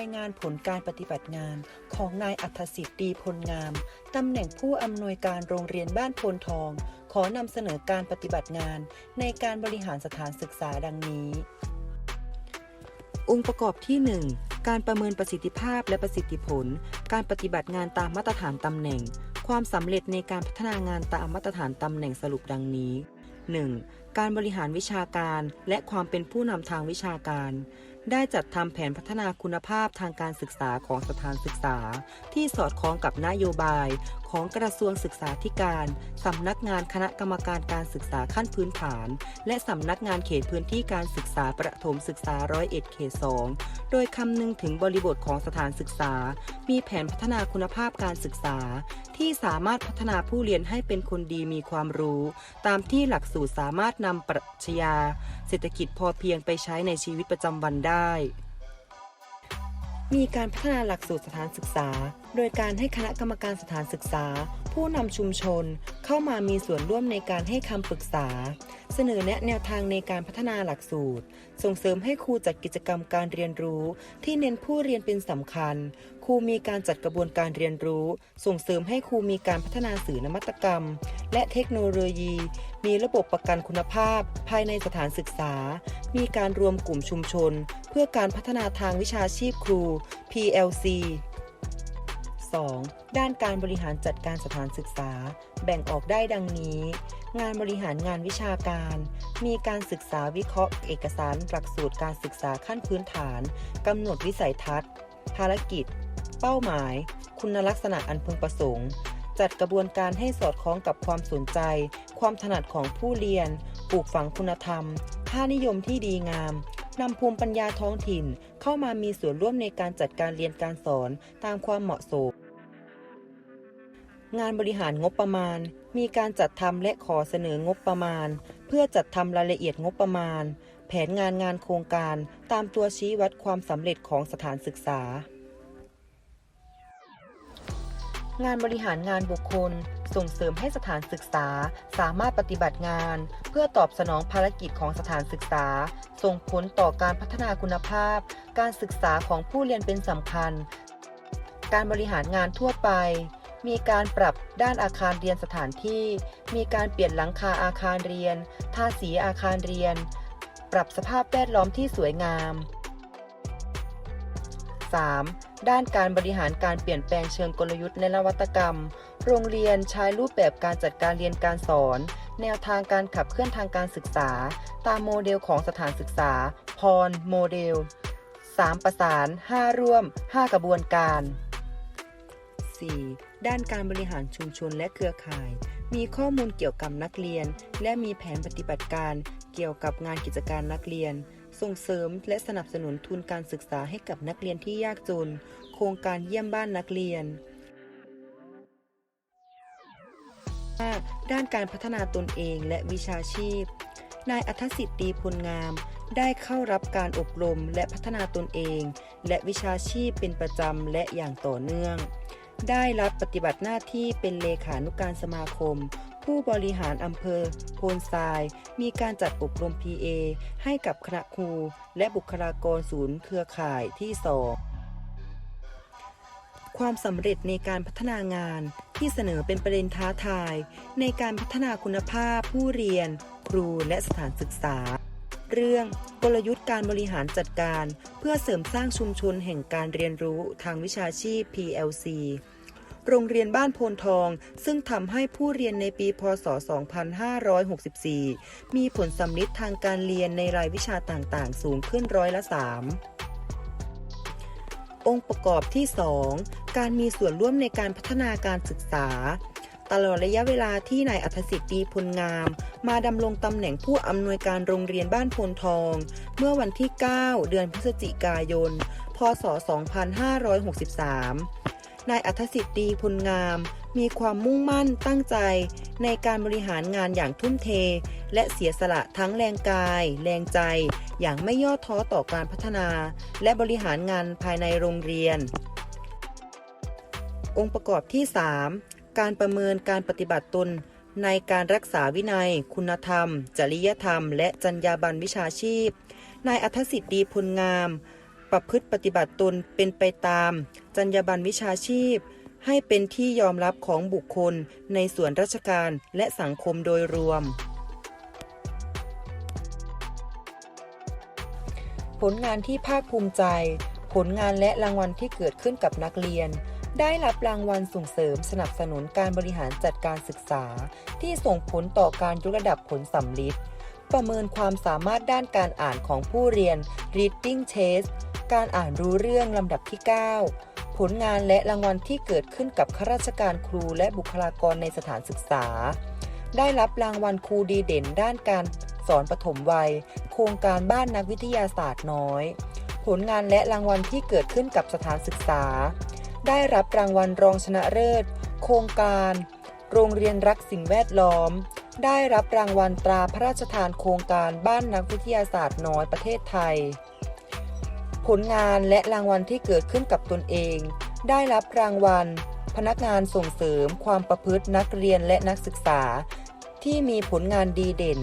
ายงานผลการปฏิบัติงานของนายอัธสิทธิ์ดีพลงาม ตำแหน่งผู้อำนวยการโรงเรียนบ้านโพนทอง ขอนำเสนอการปฏิบัติงานในการบริหารสถานศึกษาดังนี้ องค์ประกอบที่ 1 การประเมินประสิทธิภาพและประสิทธิผล การปฏิบัติงานตามมาตรฐานตำแหน่ง ความสำเร็จในการพัฒนางานตามมาตรฐานตำแหน่งสรุปดังนี้ 1. การบริหารวิชาการและความเป็นผู้นำทางวิชาการ ได้จัดทำแผนพัฒนาคุณภาพทางการศึกษาของสถานศึกษา ที่สอดคล้องกับนโยบาย ของกระทรวงศึกษาธิการ สำนักงานคณะกรรมการการศึกษาขั้นพื้นฐาน และสำนักงานเขตพื้นที่การศึกษาประถมศึกษาร้อยเอ็ดเขตสองโดยคำนึงถึงบริบทของสถานศึกษา มีแผนพัฒนาคุณภาพการศึกษา ที่สามารถพัฒนาผู้เรียนให้เป็นคนดีมีความรู้ ตามที่หลักสูตรสามารถนำปรัชญาเศรษฐกิจพอเพียงไปใช้ในชีวิตประจำวันได้มีการพัฒนาหลักสูตรสถานศึกษาโดยการให้คณะกรรมการสถานศึกษา ผู้นำชุมชนเข้ามามีส่วนร่วมในการให้คำปรึกษา เสนอแนะแนวทางในการพัฒนาหลักสูตร ส่งเสริมให้ครูจัดกิจกรรมการเรียนรู้ ที่เน้นผู้เรียนเป็นสำคัญ ครูมีการจัดกระบวนการเรียนรู้ ส่งเสริมให้ครูมีการพัฒนาสื่อนวัตกรรม และเทคโนโลยี มีระบบประกันคุณภาพ ภายในสถานศึกษา มีการรวมกลุ่มชุมชน เพื่อการพัฒนาทางวิชาชีพครู PLC 2. ด้านการบริหารจัดการสถานศึกษา แบ่งออกได้ดังนี้ งานบริหารงานวิชาการ มีการศึกษาวิเคราะห์ เอกสารหลักสูตรการศึกษาขั้นพื้นฐานกำหนดวิสัยทัศน์ ภารกิจ เป้าหมาย คุณลักษณะอันพึงประสงค์ จัดกระบวนการให้สอดคล้องกับความสนใจ ความถนัดของผู้เรียน ปลูกฝังคุณธรรมค่านิยมที่ดีงามนำภูมิปัญญาท้องถิ่นเข้ามามีส่วนร่วมในการจัดการเรียนการสอนตามความเหมาะสม งานบริหารงบประมาณ มีการจัดทำและขอเสนองบประมาณ เพื่อจัดทำรายละเอียดงบประมาณ แผนงานงานโครงการตามตัวชี้วัดความสำเร็จของสถานศึกษา งานบริหารงานบุคคล ส่งเสริมให้สถานศึกษา สามารถปฏิบัติงาน เพื่อตอบสนองภารกิจของสถานศึกษา ส่งผลต่อการพัฒนาคุณภาพ การศึกษาของผู้เรียนเป็นสำคัญ การบริหารงานทั่วไป มีการปรับด้านอาคารเรียนสถานที่ มีการเปลี่ยนหลังคาอาคารเรียน ทาสีอาคารเรียน ปรับสภาพแวดล้อมที่สวยงาม 3. ด้านการบริหารการเปลี่ยนแปลงเชิงกลยุทธ์และนวัตกรรม โรงเรียนใช้รูปแบบการจัดการเรียนการสอน แนวทางการขับเคลื่อนทางการศึกษา ตามโมเดลของสถานศึกษา พร โมเดล 3 ประสาน 5 ร่วม 5 กระบวนการ 4. ด้านการบริหารชุมชนและเครือข่าย มีข้อมูลเกี่ยวกับนักเรียน และมีแผนปฏิบัติการ เกี่ยวกับงานกิจการนักเรียน ส่งเสริมและสนับสนุนทุนการศึกษาให้กับนักเรียนที่ยากจน โครงการเยี่ยมบ้านนักเรียน 5. ด้านการพัฒนาตนเองและวิชาชีพ นายอัธสิทธิ์ดีพลงามได้เข้ารับการอบรมและพัฒนาตนเอง และวิชาชีพเป็นประจำและอย่างต่อเนื่อง ได้รับปฏิบัติหน้าที่เป็นเลขานุกการสมาคม ผู้บริหารอำเภอโพนทราย มีการจัดอบรม PA ให้กับคณะครู และบุคลากรศูนย์เครือข่ายที่2ความสำเร็จในการพัฒนางานที่เสนอเป็นประเด็นท้าทาย ในการพัฒนาคุณภาพผู้เรียน ครูและสถานศึกษา เรื่องกลยุทธ์การบริหารจัดการ เพื่อเสริมสร้างชุมชนแห่งการเรียนรู้ทางวิชาชีพ PLC โรงเรียนบ้านโพนทอง ซึ่งทำให้ผู้เรียนในปีพศ 2564 มีผลสำลิดทางการเรียนในรายวิชาต่างๆ สูงขึ้นร้อยละ 3 องค์ประกอบที่ 2 การมีส่วนร่วมในการพัฒนาการศึกษา ตลอดระยะเวลาที่นายอัธสิทธิ์ดีพลงาม มาดำรงตำแหน่งผู้อำนวยการโรงเรียนบ้านโพนทอง เมื่อวันที่ 9 เดือนพฤศจิกายน พศ 2563 นายอัธสิทธิ์ดีพลงาม มีความมุ่งมั่นตั้งใจ ในการบริหารงานอย่างทุ่มเท และเสียสละทั้งแรงกาย แรงใจ อย่างไม่ย่อท้อต่อการพัฒนา และบริหารงานภายในโรงเรียนองค์ประกอบที่ 3 การประเมินการปฏิบัติตน ในการรักษาวินัย คุณธรรม จริยธรรม และจรรยาบรรณวิชาชีพ นายอัธสิทธิ์ดีพลงาม ประพฤติปฏิบัติตนเป็นไปตาม จรรยาบรรณวิชาชีพ ให้เป็นที่ยอมรับของบุคคล ในส่วนราชการและสังคมโดยรวม ผลงานที่ภาคภูมิใจ ผลงานและรางวัลที่เกิดขึ้นกับนักเรียน ได้รับรางวัลส่งเสริมสนับสนุนการบริหารจัดการศึกษา ที่ส่งผลต่อการยกระดับผลสำลิดประเมินความสามารถด้านการอ่านของผู้เรียน reading test การอ่านรู้เรื่องลำดับที่ 9 ผลงานและรางวัลที่เกิดขึ้นกับข้าราชการครูและบุคลากรในสถานศึกษา ได้รับรางวัลครูดีเด่นด้านการสอนปฐมวัย โครงการบ้านนักวิทยาศาสตร์น้อย ผลงานและรางวัลที่เกิดขึ้นกับสถานศึกษา ได้รับรางวัลรองชนะเลิศ โครงการ โรงเรียนรักสิ่งแวดล้อม ได้รับรางวัลตราพระราชทานโครงการบ้านนักวิทยาศาสตร์น้อยประเทศไทย ผลงานและรางวัลที่เกิดขึ้นกับตนเอง ได้รับรางวัล พนักงานส่งเสริมความประพฤตินักเรียนและนักศึกษา ที่มีผลงานดีเด่น